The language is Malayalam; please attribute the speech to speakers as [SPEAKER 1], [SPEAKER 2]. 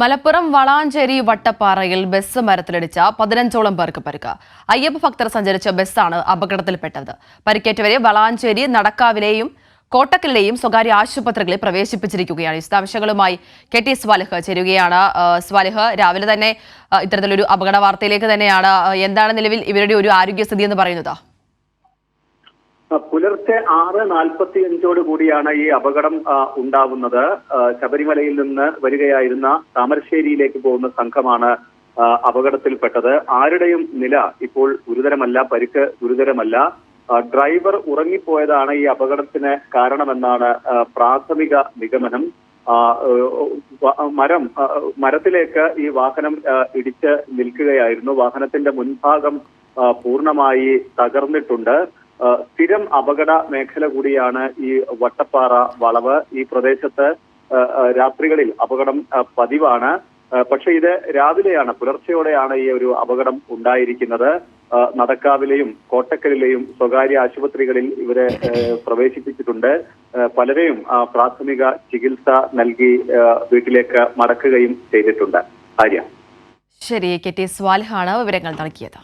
[SPEAKER 1] മലപ്പുറം വളാഞ്ചേരി വട്ടപ്പാറയിൽ ബസ് മരത്തിലിടിച്ച പതിനഞ്ചോളം പേർക്ക് പരിക്ക്. അയ്യപ്പ ഭക്തർ സഞ്ചരിച്ച ബസ്സാണ് അപകടത്തിൽപ്പെട്ടത്. പരിക്കേറ്റവരെ വളാഞ്ചേരി നടക്കാവിലെയും കോട്ടക്കലിലെയും സ്വകാര്യ ആശുപത്രികളിൽ പ്രവേശിപ്പിച്ചിരിക്കുകയാണ്. വിശദാംശങ്ങളുമായി കെ ടി സ്വാലിഹ് ചേരുകയാണ്. സ്വാലിഹ് രാവിലെ തന്നെ ഇത്തരത്തിലൊരു അപകട വാർത്തയിലേക്ക് തന്നെയാണ്. എന്താണ് നിലവിൽ ഇവരുടെ ഒരു ആരോഗ്യസ്ഥിതി എന്ന് പറയുന്നത്?
[SPEAKER 2] പുലർച്ചെ ആറ് നാൽപ്പത്തി അഞ്ചോട് കൂടിയാണ് ഈ അപകടം ഉണ്ടാവുന്നത്. ശബരിമലയിൽ നിന്ന് വരികയായിരുന്ന താമരശ്ശേരിയിലേക്ക് പോകുന്ന സംഘമാണ് അപകടത്തിൽപ്പെട്ടത്. ആരുടെയും നില ഇപ്പോൾ ഗുരുതരമല്ല പരിക്ക് ഗുരുതരമല്ല. ഡ്രൈവർ ഉറങ്ങിപ്പോയതാണ് ഈ അപകടത്തിന് കാരണമെന്നാണ് പ്രാഥമിക നിഗമനം. മരം മരത്തിലേക്ക് ഈ വാഹനം ഇടിച്ച് നിൽക്കുകയായിരുന്നു. വാഹനത്തിന്റെ മുൻഭാഗം പൂർണമായി തകർന്നിട്ടുണ്ട്. സ്ഥിരം അപകട മേഖല കൂടിയാണ് ഈ വട്ടപ്പാറ വളവ്. ഈ പ്രദേശത്ത് രാത്രികളിൽ അപകടം പതിവാണ്. പക്ഷെ ഇത് രാവിലെയാണ് പുലർച്ചെയോടെയാണ് ഈ ഒരു അപകടം ഉണ്ടായിരിക്കുന്നത്. നടക്കാവിലെയും കോട്ടക്കലിലെയും സ്വകാര്യ ആശുപത്രികളിൽ ഇവരെ പ്രവേശിപ്പിച്ചിട്ടുണ്ട്. പലരെയും പ്രാഥമിക ചികിത്സ നൽകി വീട്ടിലേക്ക് മടക്കുകയും ചെയ്തിട്ടുണ്ട്. ആര്യ.
[SPEAKER 1] ശരി കെ ടി സ്വാലഹാണ് വിവരങ്ങൾ നൽകിയത്.